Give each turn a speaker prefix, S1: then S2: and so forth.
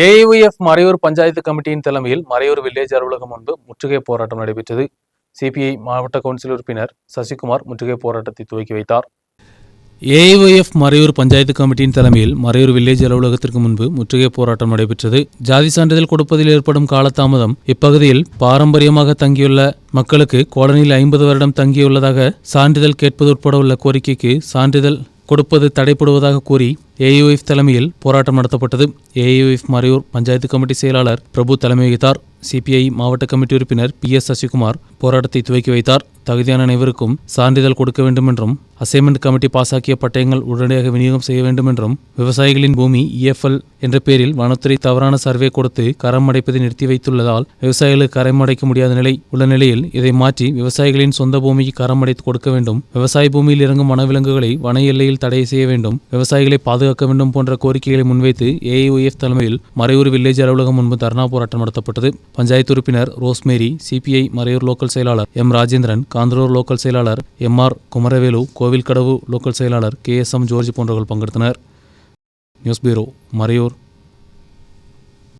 S1: ஏயுஎஃப் மறையூர் பஞ்சாயத்து கமிட்டியின் தலைமையில் மறையூர் வில்லேஜ் அலுவலகம் முன்பு முற்றுகை போராட்டம் நடைபெற்றது. சிபிஐ மாவட்ட கவுன்சில் உறுப்பினர் சசிகுமார் முற்றுகை போராட்டத்தை துவக்கி வைத்தார். ஏஐஒஎஃப் மறையூர் பஞ்சாயத்து கமிட்டியின் தலைமையில் மறையூர் வில்லேஜ் அலுவலகத்திற்கு முன்பு முற்றுகை போராட்டம் நடைபெற்றது. ஜாதி சான்றிதழ் கொடுப்பதில் ஏற்படும் காலதாமதம் இப்பகுதியில் பாரம்பரியமாக தங்கியுள்ள மக்களுக்கு கோலனியில் ஐம்பது வருடம் தங்கியுள்ளதாக சான்றிதழ் கேட்பது உட்பட உள்ள கோரிக்கைக்கு சான்றிதழ் கொடுப்பது தடைப்படுவதாக கூறி ஏயுஎஃப் தலைமையில் போராட்டம் நடத்தப்பட்டது. ஏயுஎஃப் மறையூர் பஞ்சாயத்து கமிட்டி செயலாளர் பிரபு தலைமை வகித்தார். சிபிஐ மாவட்ட கமிட்டி உறுப்பினர் பி எஸ் சசிகுமார் போராட்டத்தை துவக்கி வைத்தார். தகுதியான அனைவருக்கும் சான்றிதழ் கொடுக்க வேண்டும் என்றும் அசைன்மெண்ட் கமிட்டி பாசாக்கிய பட்டயங்கள் உடனடியாக விநியோகம் செய்ய வேண்டும் என்றும் விவசாயிகளின் பூமி இஎஃப்எல் என்ற பெயரில் வனத்துறை தவறான சர்வே கொடுத்து கரம் அடைப்பதை நிறுத்தி வைத்துள்ளதால் விவசாயிகளுக்கு கரம் அடைக்க முடியாத நிலை உள்ள நிலையில் இதை மாற்றி விவசாயிகளின் சொந்த பூமிக்கு கரம் அடைத்து கொடுக்க வேண்டும். விவசாய பூமியில் இறங்கும் வனவிலங்குகளை வன எல்லையில் தடை செய்ய வேண்டும். விவசாயிகளை பாதுகாக்க வேண்டும் போன்ற கோரிக்கைகளை முன்வைத்து ஏஐஒஎஃப் தலைமையில் மறையூர் வில்லேஜ் அலுவலகம் முன்பு தர்ணா போராட்டம் நடத்தப்பட்டது. பஞ்சாயத்து உறுப்பினர் ரோஸ்மேரி சிபிஐ மறையூர் லோக்கல் செயலாளர் எம் ராஜேந்திரன் காந்தரூர் லோக்கல் செயலாளர் M R Kumaravelu Kovilkadavu local செயலாளர் கே எஸ் எம் ஜோர்ஜ் போன்றவர்கள் பங்கெடுத்தனர். News bureau Maraiyur.